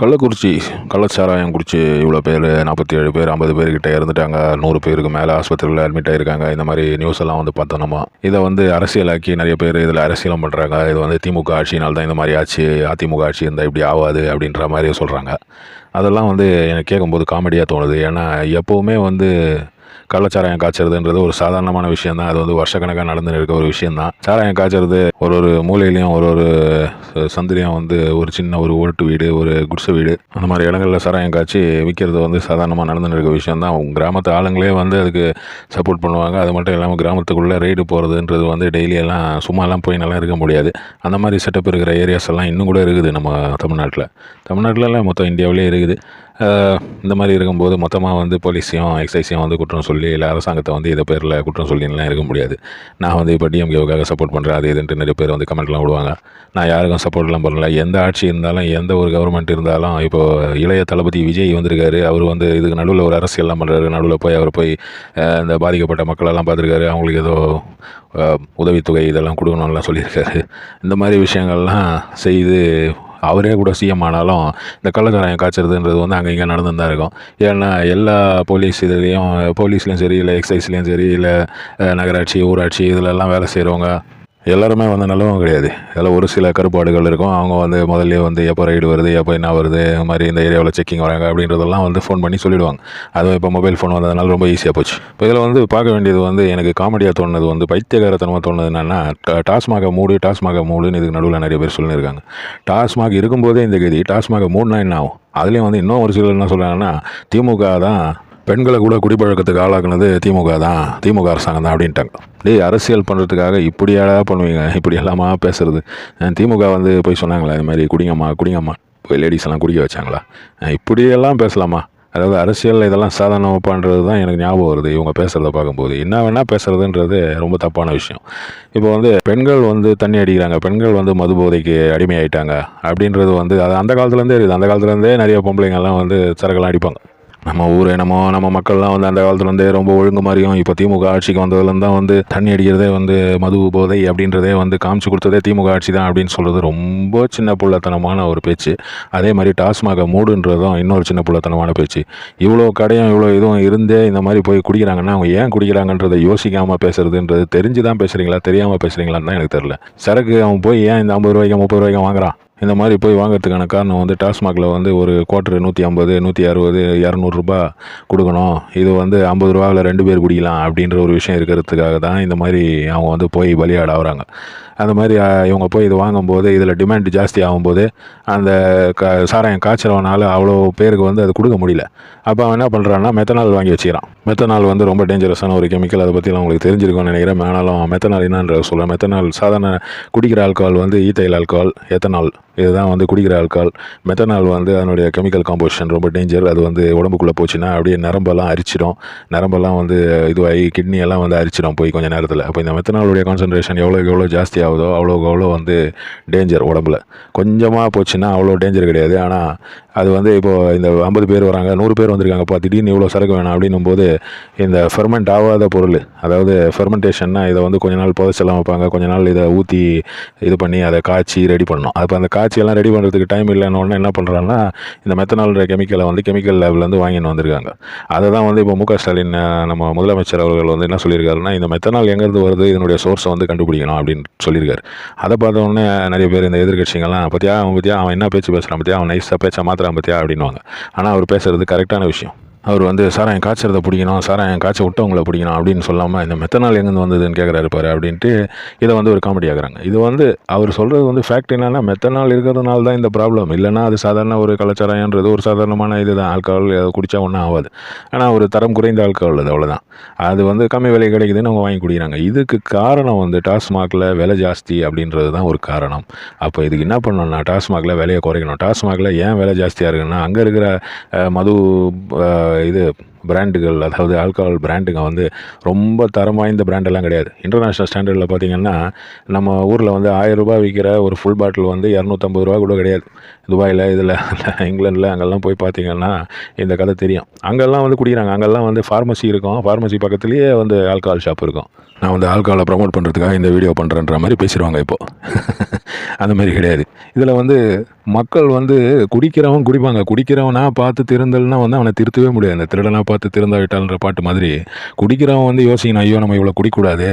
கள்ளக்குறிச்சி கள்ளச்சாராயம் குடிச்சு இவ்வளோ பேர் நாற்பத்தி ஏழு பேர் ஐம்பது பேர்கிட்ட இறந்துட்டாங்க. நூறு பேருக்கு மேலே ஆஸ்பத்திரியில் அட்மிட் ஆகிருக்காங்க இந்த மாதிரி நியூஸ் எல்லாம் வந்து பார்த்தோம் நம்ம. இதை வந்து அரசியலாக்கி நிறைய பேர் இதில் அரசியலும் பண்ணுறாங்க இது வந்து திமுக ஆட்சினால்தான் இந்த மாதிரி ஆச்சு. அதிமுக ஆட்சி இருந்தால் இப்படி ஆகாது அப்படின்ற மாதிரி சொல்கிறாங்க அதெல்லாம் வந்து எனக்கு கேட்கும்போது காமெடியாக தோணுது. ஏன்னா எப்போவுமே வந்து கள்ளச்சாராயம் காய்ச்சறதுன்றது ஒரு சாதாரணமான விஷயம் தான் அது வந்து வருஷக்கணக்காக நடந்துன்னு இருக்க ஒரு விஷயம் தான் சாராயம் காய்ச்சறது ஒரு ஒரு மூலையிலையும் ஒரு ஒரு சந்திலையும் வந்து ஒரு சின்ன ஒரு ஓட்டு வீடு ஒரு குடிசை வீடு அந்த மாதிரி இடங்களில் சாராயம் காய்ச்சி விற்கிறது வந்து சாதாரணமாக நடந்துட்டு இருக்க விஷயம் தான் கிராமத்து ஆளுங்களே வந்து அதுக்கு சப்போர்ட் பண்ணுவாங்க. அது மட்டும் இல்லாமல் கிராமத்துக்குள்ளே ரைடு போகிறதுன்றது வந்து டெய்லியெல்லாம் சும்மாலாம் போய் நல்லா இருக்க முடியாது. அந்த மாதிரி செட்டப் இருக்கிற ஏரியாஸ் எல்லாம் இன்னும் கூட இருக்குது நம்ம தமிழ்நாட்டில். தமிழ்நாட்டிலலாம் மொத்தம் இந்தியாவிலே இருக்குது. இந்த மாதிரி இருக்கும்போது மொத்தமாக வந்து போலீஸையும் எக்ஸைஸையும் வந்து குற்றம் சொல்லி இல்லை அரசாங்கத்தை வந்து இதை பேரில் குற்றம் சொல்லிலாம் இருக்க முடியாது. நான் வந்து இப்போ டிஎம்கேவுக்காக சப்போர்ட் பண்ணுறேன் அது இதுன்ட்டு நிறைய பேர் வந்து கமெண்ட்லாம் விடுவாங்க. நான் யாருக்கும் சப்போர்ட்லாம் பண்ணல. எந்த ஆட்சி இருந்தாலும் எந்த ஒரு கவர்மெண்ட் இருந்தாலும் இப்போ இளைய தளபதி விஜய் வந்திருக்காரு. அவர் வந்து இதுக்கு நடுவில் ஒரு அரசியல்லாம் பண்ணுறாரு நடுவில் போய் அவர் போய் இந்த பாதிக்கப்பட்ட மக்களெல்லாம் பார்த்துருக்காரு. அவங்களுக்கு ஏதோ உதவித்தொகை இதெல்லாம் கொடுக்கணும்லாம் சொல்லியிருக்காரு. இந்த மாதிரி விஷயங்கள்லாம் செய்து அவரே கூட சிஎம் ஆனாலும் இந்த கள்ளச்சாராயம் காய்ச்சறதுன்றது வந்து அங்கே இங்கே நடந்து தான் இருக்கும். ஏன்னா எல்லா போலீஸ் இதுலேயும் போலீஸ்லேயும் சரி இல்லை எக்ஸைஸ்லேயும் சரி இல்லை நகராட்சி ஊராட்சி இதிலெல்லாம் வேலை செய்கிறவங்க எல்லாருமே வந்து நல்லவங்க கிடையாது. அதில் ஒரு சில கருப்பாடுகள் இருக்கும். அவங்க வந்து முதல்ல வந்து எப்போ ரைடு வருது எப்போ என்ன வருது இந்த மாதிரி இந்த ஏரியாவில் செக்கிங் வராங்க அப்படின்றதெல்லாம் வந்து ஃபோன் பண்ணி சொல்லிடுவாங்க. அதுவும் இப்போ மொபைல் ஃபோன் வந்ததுனால ரொம்ப ஈஸியாக போச்சு. இப்போ இதில் வந்து பார்க்க வேண்டியது வந்து எனக்கு காமெடியாக தோணுது வந்து பைத்தியகாரத்தனமாக தோணுது என்னென்னா டாஸ்மாக மூடு டாஸ்மாக மூடுன்னு இதுக்கு நடுவில் நிறைய பேர் சொல்லியிருக்காங்க. டாஸ்மாக் இருக்கும்போதே இந்த கதி டாஸ்மாக மூடுனா என்ன ஆகும்? அதுலேயும் வந்து இன்னும் ஒரு சிலர் என்ன சொல்கிறாங்கன்னா திமுக தான் பெண்களை கூட குடிப்பழக்கத்துக்கு ஆளாக்குனது திமுக தான். திமுக அரசாங்கம் தான் அப்படின்ட்டாங்க. டேய் அரசியல் பண்ணுறதுக்காக இப்படியாடா பண்ணுவீங்க? இப்படி எல்லாமா பேசுறது திமுக வந்து போய் சொன்னாங்களா இது மாதிரி குடிங்கம்மா குடிங்கம்மா போய் லேடிஸ் எல்லாம் குடிக்க வச்சாங்களா? இப்படியெல்லாம் பேசலாமா? அதாவது அரசியல் இதெல்லாம் சாதாரணமாக பண்ணுறது தான் எனக்கு ஞாபகம் வருது இவங்க பேசுகிறத பார்க்கும்போது. என்ன வேணால் பேசுகிறதுன்றது ரொம்ப தப்பான விஷயம். இப்போ வந்து பெண்கள் வந்து தண்ணி அடிக்கிறாங்க பெண்கள் வந்து மது போதைக்கு அடிமையாயிட்டாங்க அப்படின்றது வந்து அது அந்த காலத்துலேருந்தே இருக்குது. அந்த காலத்துலேருந்தே நிறைய பொம்பளைங்கள்லாம் வந்து சரக்கெல்லாம் அடிப்பாங்க. நம்ம ஊர் என்னமோ நம்ம மக்கள்லாம் வந்து அந்த காலத்துலேருந்தே ரொம்ப ஒழுங்கு மாதிரியும் இப்போ திமுக ஆட்சிக்கு வந்ததுலேருந்து தான் வந்து தண்ணி அடிக்கிறதே வந்து மது போதை அப்படின்றதே வந்து காமிச்சு கொடுத்ததே திமுக ஆட்சி தான் அப்படின்னு சொல்கிறது ரொம்ப சின்ன புள்ளத்தனமான ஒரு பேச்சு. அதே மாதிரி டாஸ்மாக மூடுன்றதும் இன்னொரு சின்ன புள்ளத்தனமான பேச்சு. இவ்வளோ கடையும் இவ்வளோ இதுவும் இருந்தே இந்த மாதிரி போய் குடிக்கிறாங்கன்னா அவங்க ஏன் குடிக்கிறாங்கன்றதை யோசிக்காமல் பேசுறதுன்றது தெரிஞ்சு தான் பேசுகிறீங்களா தெரியாமல் பேசுகிறீங்களான்னு தான் எனக்கு தெரில சரக்கு அவன் போய் ஏன் இந்த ஐம்பது ரூபாய்க்கு முப்பது ரூபாய்க்கு வாங்குறான்? இந்த மாதிரி போய் வாங்குறதுக்கான காரணம் வந்து டாஸ்மாகில் வந்து ஒரு குவார்ட்டர் நூற்றி ஐம்பது நூற்றி அறுபது இரநூறுபா கொடுக்கணும். இது வந்து ஐம்பது ரூபாவில் ரெண்டு பேர் குடிக்கலாம் அப்படின்ற ஒரு விஷயம் இருக்கிறதுக்காக தான் இந்த மாதிரி அவங்க வந்து போய் பலியாட ஆகுறாங்க. அந்த மாதிரி இவங்க போய் இது வாங்கும்போது இதில் டிமாண்ட் ஜாஸ்தி ஆகும்போது அந்த க சாராயம் காய்ச்சலவனால் அவ்வளோ பேருக்கு வந்து அது கொடுக்க முடியல. அப்போ அவன் என்ன பண்ணுறான்னா மெத்தனால் வாங்கி வச்சுக்கிறான். மெத்தனால் வந்து ரொம்ப டேஞ்சரஸான ஒரு கெமிக்கல் அதை பற்றிலாம் உங்களுக்கு தெரிஞ்சிருக்கும்னு நினைக்கிறேன். ஆனாலும் மெத்தனால் என்னன்ற சொல்கிறேன். மெத்தனால் சாதாரண குடிக்கிற ஆல்கஹால் வந்து ஈத்தைல் ஆல்கஹால் எத்தனால் இதுதான் வந்து குடிக்கிற ஆட்கால் மெத்தனால் வந்து அதனுடைய கெமிக்கல் காம்போசிஷன் ரொம்ப டேஞ்சர் அது வந்து உடம்புக்குள்ளே போச்சுன்னா அப்படியே நரம்பெல்லாம் அரிச்சிடும். நரம்பெல்லாம் வந்து இதுவாகி கிட்னியெல்லாம் வந்து அரிச்சிடும் போய் கொஞ்சம் நேரத்தில். அப்போ இந்த மெத்தனாலுடைய கான்சன்ட்ரேஷன் எவ்வளோக்கு எவ்வளோ ஜாஸ்தி ஆகுதோ அவ்வளோக்கு அவ்வளோ வந்து டேஞ்சர் உடம்புல. கொஞ்சமாக போச்சுன்னா அவ்வளோ டேஞ்சர் கிடையாது. ஆனால் அது வந்து இப்போது இந்த ஐம்பது பேர் வராங்க நூறு பேர் வந்திருக்காங்கப்பா திடீர்னு இவ்வளோ சரக்கு வேணாம் அப்படின்னும் போது இந்த ஃபெர்மெண்ட் ஆகாத பொருள் அதாவது ஃபெர்மெண்டேஷன்னா இதை வந்து கொஞ்ச நாள் புதைச்செல்லாம் வைப்பாங்க. கொஞ்ச நாள் இதை ஊற்றி இது பண்ணி அதை காய்ச்சி ரெடி பண்ணணும். அப்போ அந்த காய்ச்சியெல்லாம் ரெடி பண்ணுறதுக்கு டைம் இல்லைன்னு என்ன பண்ணுறாங்கன்னா இந்த மெத்தனால்ன்ற கெமிக்கலை வந்து கெமிக்கல் லேப்லேருந்து வாங்கின்னு வந்திருக்காங்க. அதை தான் வந்து இப்போ மு க ஸ்டாலின் நம்ம முதலமைச்சர் அவர்கள் வந்து என்ன சொல்லியிருக்காருன்னா இந்த மெத்தனால் எங்கேருந்து வருது இதனுடைய சோர்ஸை வந்து கண்டுபிடிக்கணும் அப்படின்னு சொல்லியிருக்காரு. அதை பார்த்த நிறைய பேர் இந்த எதிர்கட்சிங்கெல்லாம் பற்றியா அவன் பற்றியா அவன் என்ன பேச்சு பேசுகிறான் பற்றியா அவன் நைஸாக பேச்சா மாத்திரான் பற்றியா அப்படின்னுவாங்க. ஆனால் அவர் பேசுகிறது கரெக்டான விஷயம். அவர் வந்து சாராயம் காய்ச்சறதை பிடிக்கணும். சாராயம் காய்ச்ச விட்டவங்கள பிடிக்கணும். அப்படின்னு சொல்லாமல் இந்த மெத்தனால் எங்கேருந்து வந்ததுன்னு கேட்குறாரு பாரு அப்படின்ட்டு இதை வந்து ஒரு காமெடி ஆகுறாங்க இது வந்து அவர் சொல்கிறது வந்து ஃபேக்ட் என்னென்னா மெத்தனால் இருக்கிறதுனால தான் இந்த ப்ராப்ளம் இல்லைன்னா அது சாதாரண ஒரு கலாச்சாரம்ன்றது ஒரு சாதாரணமான இது தான் ஆல்கஹால் குடித்தா ஒன்றும் ஆகாது ஆனால் ஒரு தரம் குறைந்த ஆல்கஹால் அது அவ்வளோதான் அது வந்து கம்மி விலை கிடைக்குதுன்னு அவங்க வாங்கி குடிக்கிறாங்க. இதுக்கு காரணம் வந்து டாஸ்மாகில் விலை ஜாஸ்தி அப்படின்றது தான் ஒரு காரணம். அப்போ இதுக்கு என்ன பண்ணணும்னா டாஸ்மாகில் விலையை குறைக்கணும். டாஸ்மாகில் ஏன் விலை ஜாஸ்தியாக இருக்குன்னா அங்கே இருக்கிற மது இது பிராண்டுகள் அதாவது ஆல்கஹால் பிராண்டுங்க வந்து ரொம்ப தரம் வாய்ந்த பிராண்டெல்லாம் கிடையாது. இன்டர்நேஷ்னல் ஸ்டாண்டர்டில் பார்த்தீங்கன்னா நம்ம ஊரில் வந்து ஆயிரம் ரூபாய் விற்கிற ஒரு ஃபுல் பாட்டில் வந்து இரநூத்தம்பது ரூபா கூட கிடையாது. துபாயில் இதில் இங்கிலாண்டில் அங்கெல்லாம் போய் பார்த்தீங்கன்னா இந்த கதை தெரியும். அங்கெல்லாம் வந்து குடிக்கிறாங்க. அங்கெல்லாம் வந்து ஃபார்மசி இருக்கும். ஃபார்மசி பக்கத்துலேயே வந்து ஆல்கஹால் ஷாப் இருக்கும். நான் வந்து ஆல்கஹாலை ப்ரமோட் பண்ணுறதுக்காக இந்த வீடியோ பண்ணுறேன்ற மாதிரி பேசிடுவாங்க இப்போது அந்த மாதிரி கிடையாது. இதில் வந்து மக்கள் வந்து குடிக்கிறவன் குடிப்பாங்க. குடிக்கிறவனா பார்த்து திருந்தல்னா வந்து அவனை திருத்தவே முடியாது. அந்த திருடனாக பார்த்து திருந்த விட்டால்ன்ற பாட்டு மாதிரி குடிக்கிறவன் வந்து யோசிக்கணும் ஐயோ நம்ம இவ்வளோ குடிக்கூடாது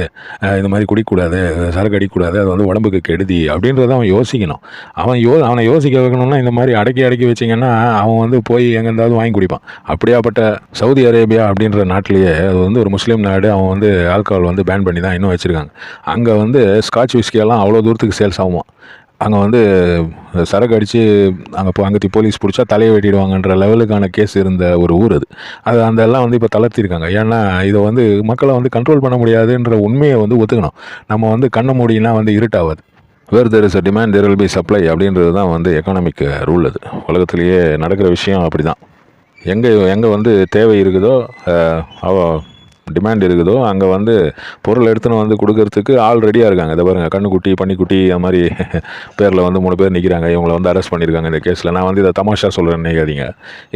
இந்த மாதிரி குடிக்கூடாது சரக்கு அடிக்கக்கூடாது அது வந்து உடம்புக்கு கெடுதி அப்படின்றத அவன் யோசிக்கணும். அவன் யோ அவனை யோசிக்க வைக்கணும்னா இந்த மாதிரி அடக்கி அடக்கி வச்சிங்கன்னா அவன் வந்து போய் எங்கேருந்தாவது வாங்கி குடிப்பான். அப்படியாப்பட்ட சவுதி அரேபியா அப்படின்ற நாட்டிலேயே அது வந்து ஒரு முஸ்லீம் நாடு அவன் வந்து ஆல்கஹால் வந்து பேன் பண்ணி தான் இன்னும் வச்சுருக்காங்க. அங்கே வந்து ஸ்காட்ச் விஸ்கியெல்லாம் அவ்வளோ தூரத்துக்கு சேல்ஸ் ஆகும் அங்கே வந்து சரக்கு அடித்து அங்கே இப்போ அங்கே போலீஸ் பிடிச்சா தலையை வெட்டிடுவாங்கன்ற லெவலுக்கான கேஸ் இருந்த ஒரு ஊர் அது. அது அந்த எல்லாம் வந்து இப்போ தளர்த்திருக்காங்க. ஏன்னா இதை வந்து மக்களை வந்து கண்ட்ரோல் பண்ண முடியாதுன்ற உண்மையை வந்து ஒத்துக்கணும். நம்ம வந்து கண்ணை மூடினா வந்து இருட்டாகாது. Where there is a demand there will be supply அப்படின்றது தான் வந்து எக்கனாமிக் ரூல் அது. உலகத்திலேயே நடக்கிற விஷயம் அப்படி தான் எங்கே எங்கே வந்து தேவை இருக்குதோ அஹ், அவ டிமாண்ட் இருக்குதோ அங்கே வந்து பொருள் எடுத்துன்னு வந்து கொடுக்கறதுக்கு ஆள் ரெடியாக இருக்காங்க. இதை பாருங்கள் கண்ணுக்குட்டி பன்னிக்குட்டி அந்த மாதிரி பேரில் வந்து மூணு பேர் நிற்கிறாங்க இவங்களை வந்து அரெஸ்ட் பண்ணியிருக்காங்க இந்த கேஸில் நான் வந்து இதை தமாஷா சொல்கிறேன்னு நினைக்காதீங்க.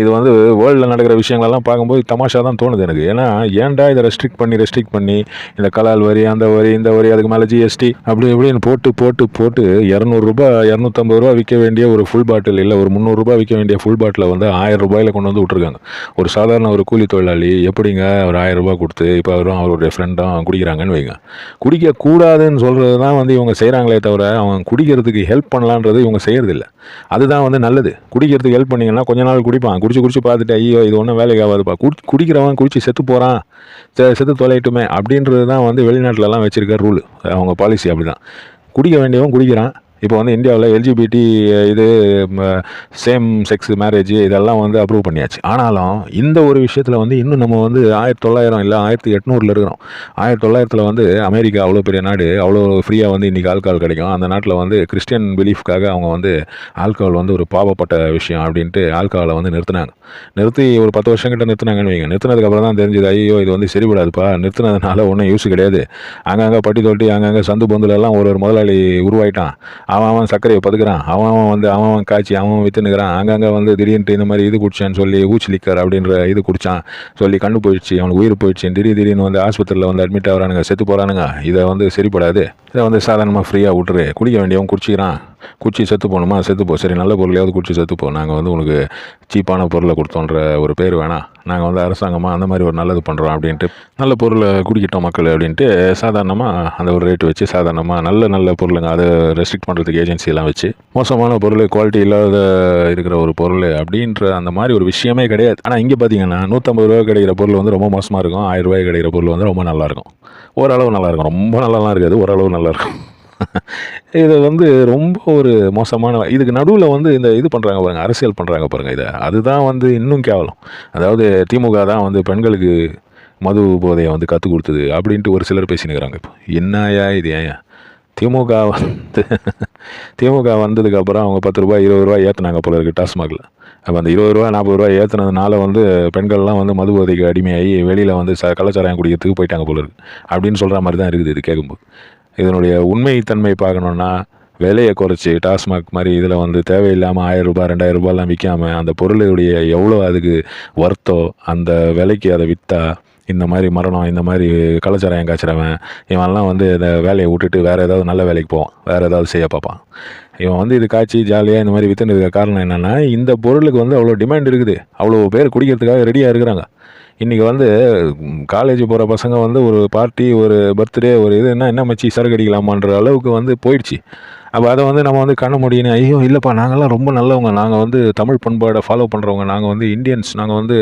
இது வந்து வேர்ல்டில் நடக்கிற விஷயங்கள்லாம் பார்க்கும்போது தமாஷா தான் தோணுது எனக்கு. ஏன்னா ஏன்டா இதை ரெஸ்ட்ரிக்ட் பண்ணி ரெஸ்ட்ரிக்ட் பண்ணி இந்த கலால் வரி அந்த வரி இந்த வரி அதுக்கு மேலே ஜிஎஸ்டி அப்படி இப்படின்னு போட்டு போட்டு போட்டு இரநூறுபா இரநூத்தம்பது ரூபா விற்க வேண்டிய ஒரு ஃபுல் பாட்டில் இல்லை ஒரு முந்நூறுரூபா விற்க வேண்டிய ஃபுல் பாட்டிலை வந்து ஆயிரம் ரூபாயில் கொண்டு வந்து விட்ருக்காங்க ஒரு சாதாரண ஒரு கூலி தொழிலாளி எப்படிங்க ஒரு ஆயிரம் ரூபாய் கொடுத்து இப்போ அவரும் அவருடைய ஃப்ரெண்டும் குடிக்கிறாங்கன்னு வைங்க. குடிக்கக்கூடாதுன்னு சொல்கிறது தான் வந்து இவங்க செய்கிறாங்களே தவிர அவன் குடிக்கிறதுக்கு ஹெல்ப் பண்ணலான்றது இவங்க செய்கிறதில்ல அதுதான் வந்து நல்லது. குடிக்கிறதுக்கு ஹெல்ப் பண்ணிங்கன்னா கொஞ்ச நாள் குடிப்பான். குடிச்சு குடிச்சு பார்த்துட்டு ஐயோ இது ஒன்றும் வேலைக்கு ஆகாதுப்பா. குடி குடிக்கிறவன் குடிச்சு செத்து போகிறான் செத்து தொலையட்டுமே. அப்படின்றது தான் வந்து வெளிநாட்டிலலாம் வச்சுருக்க ரூல் அவங்க பாலிசி அப்படி தான் குடிக்க வேண்டியவன் குடிக்கிறான். இப்போ வந்து இந்தியாவில் எல்ஜிபிடி இது சேம் செக்ஸ் மேரேஜ் இதெல்லாம் வந்து அப்ரூவ் பண்ணியாச்சு. ஆனாலும் இந்த ஒரு விஷயத்தில் வந்து இன்னும் நம்ம வந்து ஆயிரத்தி தொள்ளாயிரம் இல்லை ஆயிரத்தி எட்நூறில் இருக்கிறோம். ஆயிரத்தி தொள்ளாயிரத்தில் வந்து அமெரிக்கா அவ்வளோ பெரிய நாடு அவ்வளோ ஃப்ரீயாக வந்து இன்றைக்கி ஆல்கஹால் கிடைக்கும். அந்த நாட்டில் வந்து கிறிஸ்டியன் பிலீஃப்காக அவங்க வந்து ஆல்கஹால் வந்து ஒரு பாவப்பட்ட விஷயம் அப்படின்ட்டு ஆல்கஹாலை வந்து நிறுத்தினாங்க. நிறுத்தி ஒரு பத்து வருஷம் கிட்ட நிறுத்தினாங்கன்னு வைங்க. நிறுத்தினதுக்கப்புறம் தான் தெரிஞ்சது ஐயோ இது வந்து சரிபடாதுப்பா. நிறுத்தினதுனால ஒன்றும் யூஸ் கிடையாது. அங்கங்கே பட்டி தொட்டி அங்கங்கே சந்து பொந்துல எல்லாம் ஒரு ஒரு முதலாளி உருவாயிட்டான். அவன் அவன் சர்க்கரையை பதுக்குறான். அவன் அவன் வந்து அவன் அவன் காய்ச்சி அவன் விற்றுனுக்கிறான் அங்கங்கே வந்து திடீர்னு இந்த மாதிரி இது குடிச்சான்னு சொல்லி ஊச்சி லிக்கர் அப்படின்ற இது குடித்தான் சொல்லி கண்ணு போயிடுச்சு அவனுக்கு உயிர் போயிடுச்சு. திடீர் திடீர்னு வந்து ஆஸ்பத்திரியில் வந்து அட்மிட் ஆகிறானுங்க செத்து போகிறானுங்க இதை வந்து சரிப்படாது. இதை வந்து சாதாரணமாக ஃப்ரீயாக விட்டுரு. குடிக்க வேண்டியவன் குடிச்சிக்கிறான். குடிச்சி செத்து போகணுமா? செத்து போ. சரி நல்ல பொருளையாவது குடிச்சு செத்து போ. நாங்கள் வந்து உனக்கு சீப்பான பொருளை கொடுத்தோன்ற ஒரு பேர் வேணாம். நாங்கள் வந்து அரசாங்கமாக அந்த மாதிரி ஒரு நல்லது பண்ணுறோம் அப்படின்ட்டு நல்ல பொருளை குடிக்கிட்டோம் மக்கள் அப்படின்ட்டு சாதாரணமாக அந்த ஒரு ரேட்டு வச்சு சாதாரணமாக நல்ல நல்ல பொருளுங்க அதை ரெஸ்ட்ரிக்ட் பண்ணுறதுக்கு ஏஜென்சியெல்லாம் வச்சு மோசமான பொருள் குவாலிட்டி இல்லாத இருக்கிற ஒரு பொருள் அப்படின்ற அந்த மாதிரி ஒரு விஷயமே கிடையாது. ஆனால் இங்கே பார்த்தீங்கன்னா நூற்றம்பது ரூபா கிடைக்கிற பொருள் வந்து ரொம்ப மோசமாக இருக்கும். ஆயிரம் ரூபாய் கிடைக்கிற பொருள் வந்து ரொம்ப நல்லாயிருக்கும் ஓரளவு நல்லாயிருக்கும் ரொம்ப நல்லாலாம் இருக்காது. ஓரளவு நல்லாயிருக்கும் இது வந்து ரொம்ப ஒரு மோசமான இதுக்கு நடுவில் வந்து இந்த இது பண்ணுறாங்க பாருங்கள் அரசியல் பண்ணுறாங்க பாருங்கள் இதை. அதுதான் வந்து இன்னும் கேவலம். அதாவது திமுக தான் வந்து பெண்களுக்கு மது போதையை வந்து கற்றுக் கொடுத்தது அப்படின்ட்டு ஒரு சிலர் பேசினுக்கிறாங்க இப்போ. என்னையா இது ஏன் திமுக வந்து திமுக வந்ததுக்கப்புறம் அவங்க பத்து ரூபாய் இருபது ரூபாய் ஏற்றுனாங்க போல இருக்குது டாஸ்மாகில். அப்போ அந்த இருபது ரூபா நாற்பது ரூபாய் ஏற்றுனதுனால வந்து பெண்கள்லாம் வந்து மது போதைக்கு அடிமையாகி வெளியில் வந்து ச கலாச்சாரம் குடிக்கிறதுக்கு போயிட்டாங்க போல இருக்குது அப்படின்னு சொல்கிற மாதிரி தான் இருக்குது இது கேட்கும்போது இதனுடைய உண்மைத்தன்மை பார்க்கணுன்னா விலையை குறைச்சி டாஸ்மாக் மாதிரி இதில் வந்து தேவையில்லாமல் ஆயிரம் ரூபாய் ரெண்டாயிரம் ரூபாய்லாம் விற்காம அந்த பொருளுடைய எவ்வளோ அதுக்கு ஒர்த்தோ அந்த விலைக்கு அதை விற்றா இந்த மாதிரி மரணம் இந்த மாதிரி கலாச்சாரம் காய்ச்சிறவன் இவன்லாம் வந்து இந்த வேலையை விட்டுட்டு வேறு ஏதாவது நல்ல வேலைக்கு போவான். வேறு ஏதாவது செய்ய பார்ப்பான். இவன் வந்து இது காய்ச்சி ஜாலியாக இந்த மாதிரி விற்றுன்னு இருக்க காரணம் என்னென்னா இந்த பொருளுக்கு வந்து அவ்வளோ டிமாண்ட் இருக்குது. அவ்வளோ பேர் குடிக்கிறதுக்காக ரெடியாக இருக்கிறாங்க. இன்றைக்கி வந்து காலேஜ் போகிற பசங்க வந்து ஒரு பார்ட்டி ஒரு பர்த்டே ஒரு இது என்ன என்ன மச்சி சரக்கு அடிக்கலாமான்ற அளவுக்கு வந்து போயிடுச்சு. அப்போ அதை வந்து நம்ம வந்து கண்ண முடியும் ஐயோ இல்லைப்பா நாங்கள்லாம் ரொம்ப நல்லவங்க. நாங்கள் வந்து தமிழ் பண்பாடை ஃபாலோ பண்ணுறவங்க நாங்கள் வந்து இந்தியன்ஸ் நாங்கள் வந்து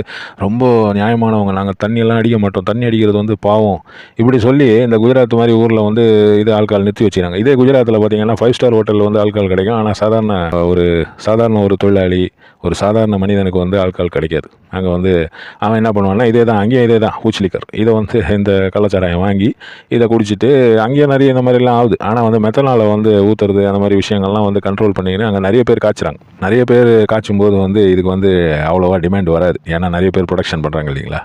ரொம்ப நியாயமானவங்க. நாங்கள் தண்ணியெல்லாம் அடிக்க மாட்டோம். தண்ணி அடிக்கிறது வந்து பாவம். இப்படி சொல்லி இந்த குஜராத் மாதிரி ஊரில் வந்து இது ஆல்கால் நிறுத்தி வச்சுக்கிறாங்க இதே குஜராத்தில் பார்த்தீங்கன்னா ஃபைவ் ஸ்டார் ஹோட்டலில் வந்து ஆல்கால் கிடைக்கும். ஆனால் சாதாரண ஒரு சாதாரண ஒரு தொழிலாளி ஒரு சாதாரண மனிதனுக்கு வந்து ஆல்கால் கிடைக்காது. அங்கே வந்து அவன் என்ன பண்ணுவான்னா இதே தான் அங்கேயும் இதே தான் ஊச்சிலிக்கர் இதை வந்து இந்த கள்ளச்சாராயம் வாங்கி இதை குடிச்சிட்டு அங்கேயும் நிறைய இந்த மாதிரிலாம் ஆகுது. ஆனால் வந்து மெத்தனாலை வந்து ஊற்றுறது அந்த மாதிரி விஷயங்கள்லாம் வந்து கண்ட்ரோல் பண்ணிக்கின்னு அங்கே நிறைய பேர் காய்ச்சுறாங்க. நிறைய பேர் காய்ச்சும் போது வந்து இதுக்கு வந்து அவ்வளோவா டிமாண்ட் வராது. ஏன்னா நிறைய பேர் ப்ரொடக்ஷன் பண்ணுறாங்க இல்லைங்களா?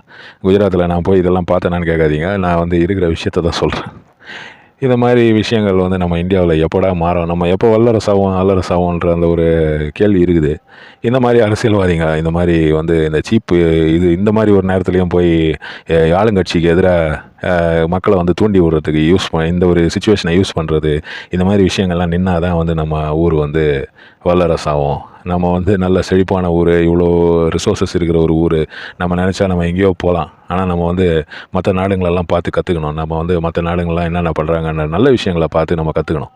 குஜராத்தில் நான் போய் இதெல்லாம் பார்த்தேனான்னு கேட்காதீங்க. நான் வந்து இருக்கிற விஷயத்த தான் சொல்கிறேன் இந்த மாதிரி விஷயங்கள் வந்து நம்ம இந்தியாவில் எப்போடா மாறும்? நம்ம எப்போ வல்லரசாகும் வல்லரசாகும்ன்ற அந்த ஒரு கேள்வி இருக்குது. இந்த மாதிரி அரசியல்வாதிங்க இந்த மாதிரி வந்து இந்த சீப்பு இது இந்த மாதிரி ஒரு நேரத்துலையும் போய் ஆளுங்கட்சிக்கு எதிராக மக்களை வந்து தூண்டி விடுறதுக்கு யூஸ் ப இந்த ஒரு சுச்சுவேஷனை யூஸ் பண்ணுறது இந்த மாதிரி விஷயங்கள்லாம் நின்னா தான் வந்து நம்ம ஊர் வந்து வல்லரசாகும். நம்ம வந்து நல்ல செழிப்பான ஊர் இவ்வளோ ரிசோர்ஸஸ் இருக்கிற ஒரு ஊர் நம்ம நினச்சா நம்ம எங்கேயோ போகலாம். ஆனால் நம்ம வந்து மற்ற நாடுங்களெல்லாம் பார்த்து கற்றுக்கணும் நம்ம வந்து மற்ற நாடுங்கள்லாம் என்னென்ன பண்ணுறாங்கன்ற நல்ல விஷயங்களை பார்த்து நம்ம கற்றுக்கணும்